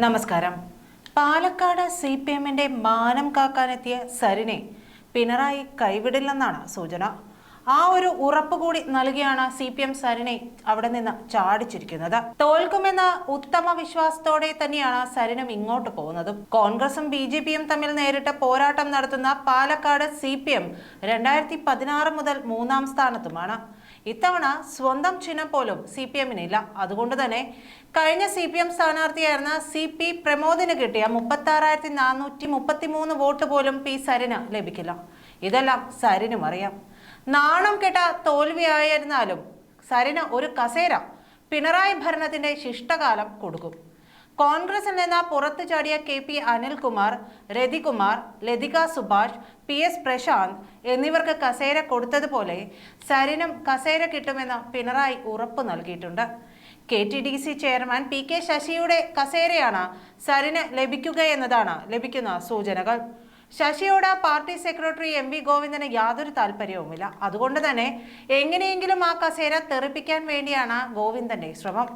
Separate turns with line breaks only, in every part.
നമസ്കാരം. Palakkad C P എമ്മിന്റെ മാനം കാക്കാനെത്തിയ സരിനെ പിണറായി കൈവിടില്ലെന്നാണ് സൂചന. ആ ഒരു ഉറപ്പ് കൂടി നൽകിയാണ് സി പി എം സരിനെ അവിടെ നിന്ന് ചാടിച്ചിരിക്കുന്നത്. തോൽക്കുമെന്ന ഉത്തമ വിശ്വാസത്തോടെ തന്നെയാണ് സരിനും ഇങ്ങോട്ട് പോകുന്നതും. കോൺഗ്രസും ബി ജെ പിയും തമ്മിൽ നേരിട്ട പോരാട്ടം നടത്തുന്ന പാലക്കാട് സി പി എം രണ്ടായിരത്തി പതിനാറ് മുതൽ മൂന്നാം സ്ഥാനത്തുമാണ്. ഇത്തവണ സ്വന്തം ചിഹ്നം പോലും സി പി എമ്മിനില്ല. അതുകൊണ്ട് തന്നെ കഴിഞ്ഞ സി പി എം സ്ഥാനാർത്ഥിയായിരുന്ന സി പി പ്രമോദിന് കിട്ടിയ മുപ്പത്തി ആറായിരത്തി നാനൂറ്റി മുപ്പത്തി മൂന്ന് വോട്ട് പോലും പി സരിന് ലഭിക്കില്ല. ഇതെല്ലാം സരിനും അറിയാം. നാണം കെട്ട തോൽവിയായിരുന്നാലും സരിന ഒരു കസേര പിണറായി ഭരണത്തിന്റെ ശിഷ്ടകാലം കൊടുക്കും. കോൺഗ്രസിൽ നിന്ന് പുറത്തു ചാടിയ K P Anilkumar Ratikumar Lathika Subhash P S Prashant എന്നിവർക്ക് കസേര കൊടുത്തതുപോലെ സരിനും കസേര കിട്ടുമെന്ന് പിണറായി ഉറപ്പ് നൽകിയിട്ടുണ്ട്. K T D C chairman P K ശശിയുടെ കസേരയാണ് സരിന് ലഭിക്കുകയെന്നതാണ് ലഭിക്കുന്ന സൂചനകൾ. ശശിയോട് പാർട്ടി സെക്രട്ടറി എം വി ഗോവിന്ദന് യാതൊരു താല്പര്യവുമില്ല. അതുകൊണ്ട് തന്നെ എങ്ങനെയെങ്കിലും ആ കസേര തെറിപ്പിക്കാൻ വേണ്ടിയാണ് ഗോവിന്ദന്റെ ശ്രമം.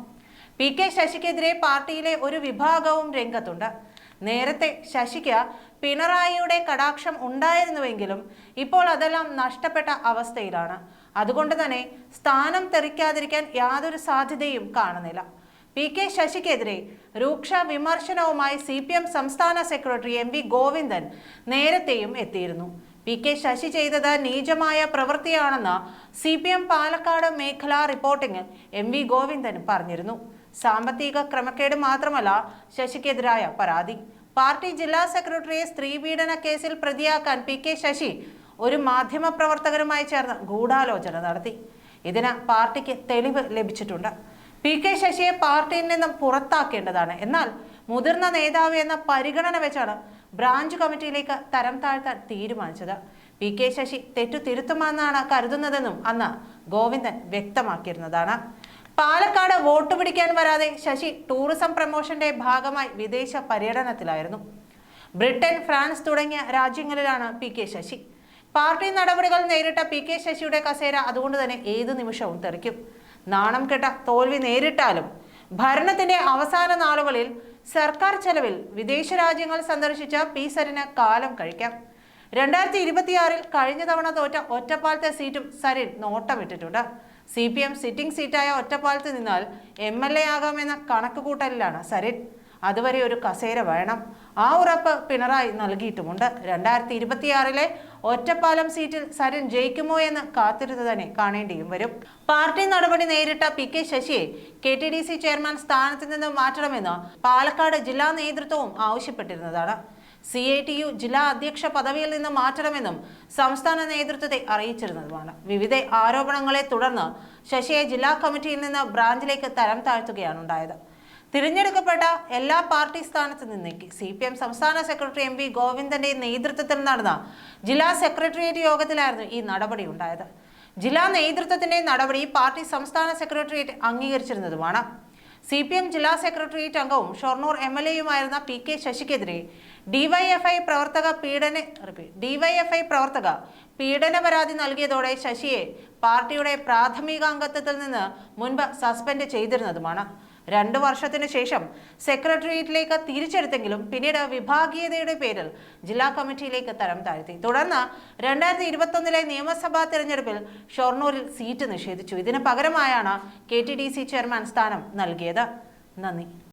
പി കെ ശശിക്കെതിരെ പാർട്ടിയിലെ ഒരു വിഭാഗവും രംഗത്തുണ്ട്. നേരത്തെ ശശിക്ക് പിണറായിയുടെ കടാക്ഷം ഉണ്ടായിരുന്നുവെങ്കിലും ഇപ്പോൾ അതെല്ലാം നഷ്ടപ്പെട്ട അവസ്ഥയിലാണ്. അതുകൊണ്ട് തന്നെ സ്ഥാനം തെറിക്കാതിരിക്കാൻ യാതൊരു സാധ്യതയും കാണുന്നില്ല. പി കെ ശശിക്കെതിരെ രൂക്ഷ വിമർശനവുമായി സി പി എം സംസ്ഥാന സെക്രട്ടറി എം വി ഗോവിന്ദൻ നേരത്തെയും എത്തിയിരുന്നു. പി കെ ശശി ചെയ്തത് നീചമായ പ്രവൃത്തിയാണെന്ന് സി പി എം പാലക്കാട് മേഖലാ റിപ്പോർട്ടിംഗിൽ എം വി ഗോവിന്ദൻ പറഞ്ഞിരുന്നു. സാമ്പത്തിക ക്രമക്കേട് മാത്രമല്ല ശശിക്കെതിരായ പരാതി. പാർട്ടി ജില്ലാ സെക്രട്ടറിയെ സ്ത്രീപീഡന കേസിൽ പ്രതിയാക്കാൻ പി കെ ശശി ഒരു മാധ്യമ പ്രവർത്തകരുമായി ചേർന്ന് ഗൂഢാലോചന നടത്തി. ഇതിന് പാർട്ടിക്ക് തെളിവ് ലഭിച്ചിട്ടുണ്ട്. പി കെ ശശിയെ പാർട്ടിയിൽ നിന്നും പുറത്താക്കേണ്ടതാണ്. എന്നാൽ മുതിർന്ന നേതാവ് എന്ന പരിഗണന വെച്ചാണ് ബ്രാഞ്ച് കമ്മിറ്റിയിലേക്ക് തരം താഴ്ത്താൻ തീരുമാനിച്ചത്. പി കെ ശശി തെറ്റു തിരുത്തുമെന്നാണ് കരുതുന്നതെന്നും അന്ന് ഗോവിന്ദൻ വ്യക്തമാക്കിയിരുന്നതാണ്. പാലക്കാട് വോട്ട് പിടിക്കാൻ വരാതെ ശശി ടൂറിസം പ്രമോഷന്റെ ഭാഗമായി വിദേശ പര്യടനത്തിലായിരുന്നു. ബ്രിട്ടൻ ഫ്രാൻസ് തുടങ്ങിയ രാജ്യങ്ങളിലാണ് പി കെ ശശി. പാർട്ടി നടപടികൾ നേരിട്ട പി കെ ശശിയുടെ കസേര അതുകൊണ്ട് തന്നെ ഏതു നിമിഷവും തെറിക്കും. നാണം കെട്ട തോൽവി നേരിട്ടാലും ഭരണത്തിന്റെ അവസാന നാളുകളിൽ സർക്കാർ ചെലവിൽ വിദേശ രാജ്യങ്ങൾ സന്ദർശിച്ച പി സരിന് കാലം കഴിക്കാം. രണ്ടായിരത്തി ഇരുപത്തിയാറിൽ കഴിഞ്ഞ തവണ തോറ്റ ഒറ്റപ്പാലത്തെ സീറ്റും സരിൻ നോട്ടമിട്ടിട്ടുണ്ട്. സി പി എം സിറ്റിംഗ് സീറ്റായ ഒറ്റപ്പാലത്ത് നിന്നാൽ എം എൽ എ ആകാമെന്ന കണക്കുകൂട്ടലിലാണ് സരിൻ. അതുവരെ ഒരു കസേര വേണം. ആ ഉറപ്പ് പിണറായി നൽകിയിട്ടുമുണ്ട്. രണ്ടായിരത്തി ഇരുപത്തിയാറിലെ ഒറ്റപ്പാലം സീറ്റിൽ സരൻ ജയിക്കുമോ എന്ന് കാത്തിരുന്ന് തന്നെ കാണേണ്ടിയും വരും. പാർട്ടി നടപടി നേരിട്ട പി കെ ശശിയെ K T D C chairman സ്ഥാനത്ത് നിന്ന് മാറ്റണമെന്ന് പാലക്കാട് ജില്ലാ നേതൃത്വവും ആവശ്യപ്പെട്ടിരുന്നതാണ്. സി ഐ ടി യു ജില്ലാ അധ്യക്ഷ പദവിയിൽ നിന്ന് മാറ്റണമെന്നും സംസ്ഥാന നേതൃത്വത്തെ അറിയിച്ചിരുന്നതുമാണ്. വിവിധ ആരോപണങ്ങളെ തുടർന്ന് ശശിയെ ജില്ലാ കമ്മിറ്റിയിൽ നിന്ന് ബ്രാഞ്ചിലേക്ക് തരം താഴ്ത്തുകയാണ് ഉണ്ടായത്. തിരഞ്ഞെടുക്കപ്പെട്ട എല്ലാ പാർട്ടി സ്ഥാനത്ത് നിന്നേക്ക് സി പി എം സംസ്ഥാന സെക്രട്ടറി എം വി ഗോവിന്ദന്റെ നേതൃത്വത്തിൽ നടന്ന ജില്ലാ സെക്രട്ടേറിയറ്റ് യോഗത്തിലായിരുന്നു ഈ നടപടി ഉണ്ടായത്. ജില്ലാ നേതൃത്വത്തിന്റെ നടപടി പാർട്ടി സംസ്ഥാന സെക്രട്ടേറിയറ്റ് അംഗീകരിച്ചിരുന്നതുമാണ്. സി പി എം ജില്ലാ സെക്രട്ടേറിയറ്റ് അംഗവും ഷൊർണൂർ എം എൽ എയുമായിരുന്ന പി കെ ശശിക്കെതിരെ ഡിവൈഎഫ്ഐ പ്രവർത്തക പീഡന ഡിവൈഎഫ്ഐ പ്രവർത്തക പീഡന പരാതി നൽകിയതോടെ ശശിയെ പാർട്ടിയുടെ പ്രാഥമിക അംഗത്വത്തിൽ നിന്ന് മുൻപ് സസ്പെൻഡ് ചെയ്തിരുന്നതുമാണ്. രണ്ടു വർഷത്തിന് ശേഷം സെക്രട്ടേറിയറ്റിലേക്ക് തിരിച്ചെടുത്തെങ്കിലും പിന്നീട് വിഭാഗീയതയുടെ പേരിൽ ജില്ലാ കമ്മിറ്റിയിലേക്ക് തരം താഴ്ത്തി. തുടർന്ന് രണ്ടായിരത്തി ഇരുപത്തൊന്നിലെ നിയമസഭാ തെരഞ്ഞെടുപ്പിൽ ഷൊർണൂരിൽ സീറ്റ് നിഷേധിച്ചു. ഇതിന് പകരമായാണ് കെ ചെയർമാൻ സ്ഥാനം നൽകിയത്. നന്ദി.